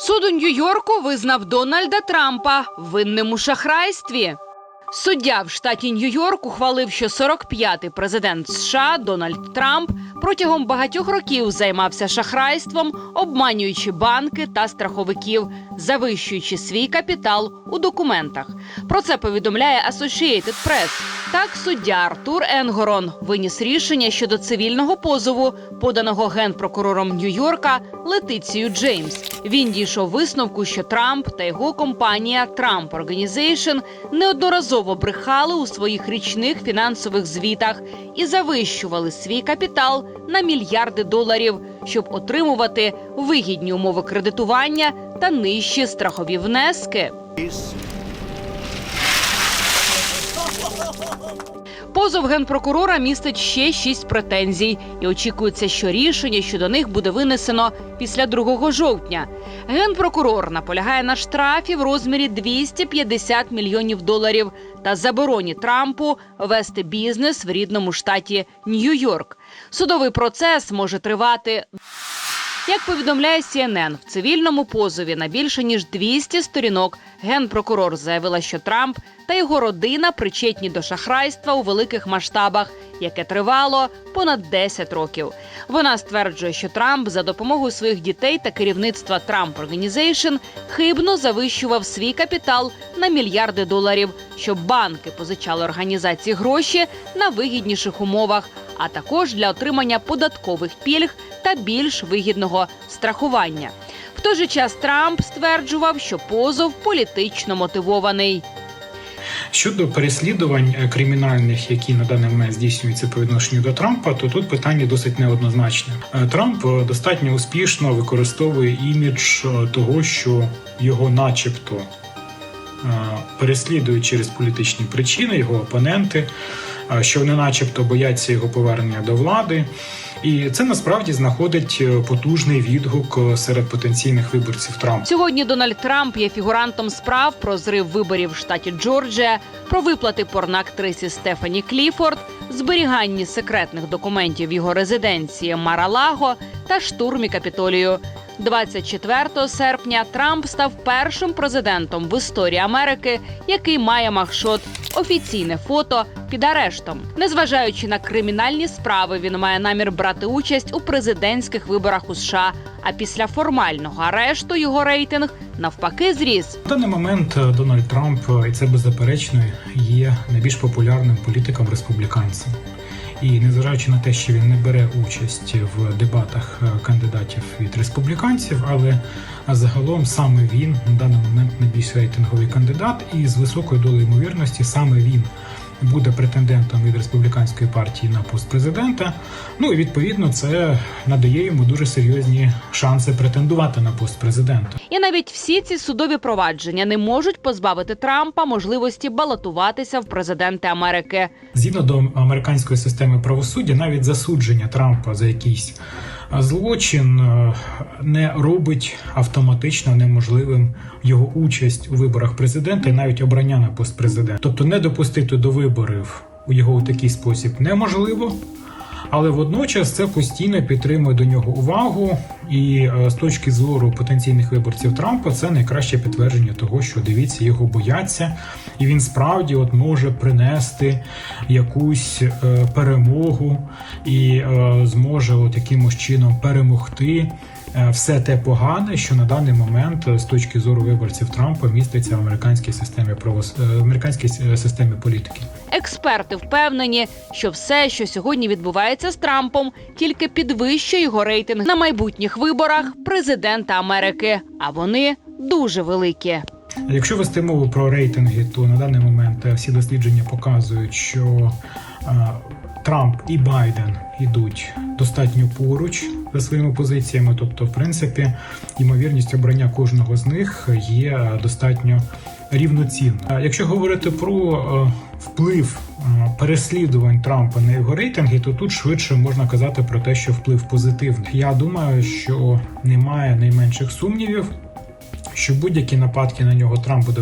Суд у Нью-Йорку визнав Дональда Трампа винним у шахрайстві. Суддя в штаті Нью-Йорк ухвалив, що 45-й президент США Дональд Трамп протягом багатьох років займався шахрайством, обманюючи банки та страховиків, завищуючи свій капітал у документах. Про це повідомляє Associated Press. Так, суддя Артур Енгорон виніс рішення щодо цивільного позову, поданого генпрокурором Нью-Йорка Летицією Джеймс. Він дійшов висновку, що Трамп та його компанія Trump Organization неодноразово брехали у своїх річних фінансових звітах і завищували свій капітал на мільярди доларів, щоб отримувати вигідні умови кредитування та нижчі страхові внески. Позов генпрокурора містить ще шість претензій, і очікується, що рішення щодо них буде винесено після 2 жовтня. Генпрокурор наполягає на штрафі в розмірі 250 мільйонів доларів та забороні Трампу вести бізнес в рідному штаті Нью-Йорк. Судовий процес може тривати як повідомляє CNN, в цивільному позові на більше ніж 200 сторінок генпрокурор заявила, що Трамп та його родина причетні до шахрайства у великих масштабах, яке тривало понад 10 років. Вона стверджує, що Трамп за допомогою своїх дітей та керівництва Trump Organization хибно завищував свій капітал на мільярди доларів, щоб банки позичали організації гроші на вигідніших умовах, а також для отримання податкових пільг та більш вигідного страхування. В той же час Трамп стверджував, що позов політично мотивований. Щодо переслідувань е, кримінальних, які на даний момент здійснюються по відношенню до Трампа, то тут питання досить неоднозначне. Е, Трамп е, достатньо успішно використовує імідж того, що його, начебто, переслідують через політичні причини, його опоненти, е, що вони, начебто, бояться його повернення до влади. І це насправді знаходить е, потужний відгук е, серед потенційних виборців Трампа. Сьогодні Дональд Трамп є фігурантом справ про зрив виборів в штаті Джорджія, про виплати порноактрисі Стефані Кліфорд, зберіганні секретних документів його резиденції Маралаго та штурмі Капітолію. 24 серпня Трамп став першим президентом в історії Америки, який має махшот офіційне фото під арештом. Незважаючи на кримінальні справи, він має намір брати участь у президентських виборах у США. А після формального арешту його рейтинг навпаки зріс. На даний момент е, Дональд Трамп, е, і це беззаперечно, є найбільш популярним політиком республіканцем. І незважаючи на те, що він не бере участь в дебатах е, кандидатів від республіканців, але загалом саме він на даний момент найбільш рейтинговий кандидат, і з високою долею ймовірності саме він буде претендентом від республіканської партії на пост президента. Ну і відповідно це надає йому дуже серйозні шанси претендувати на пост президента. І навіть всі ці судові провадження не можуть позбавити Трампа можливості балотуватися в президенти Америки. Згідно до американської системи правосуддя, навіть засудження Трампа за якийсь а, злочин е, не робить автоматично неможливим його участь у виборах президента і навіть обрання на пост президента. Тобто не допустити до виборів у його у такий спосіб неможливо. Але водночас це постійно підтримує до нього увагу, і е, з точки зору потенційних виборців Трампа це найкраще підтвердження того, що дивіться, його бояться, і він справді от може принести якусь е, перемогу і е, зможе от якимось чином перемогти все те погане, що на даний момент е, з точки зору виборців Трампа міститься в американській системі правос... е, американській е, системі політики. Експерти впевнені, що все, що сьогодні відбувається з Трампом, тільки підвищує його рейтинг на майбутніх виборах президента Америки. А вони дуже великі. Якщо вести мову про рейтинги, то на даний момент е, всі дослідження показують, що е, Трамп і Байден йдуть достатньо поруч за своїми позиціями. Тобто, в принципі, ймовірність обрання кожного з них є достатньо рівноцінна. Якщо говорити про е, вплив е, переслідувань Трампа на його рейтинги, то тут швидше можна казати про те, що вплив позитивний. Я думаю, що немає найменших сумнівів, що будь-які нападки на нього Трамп буде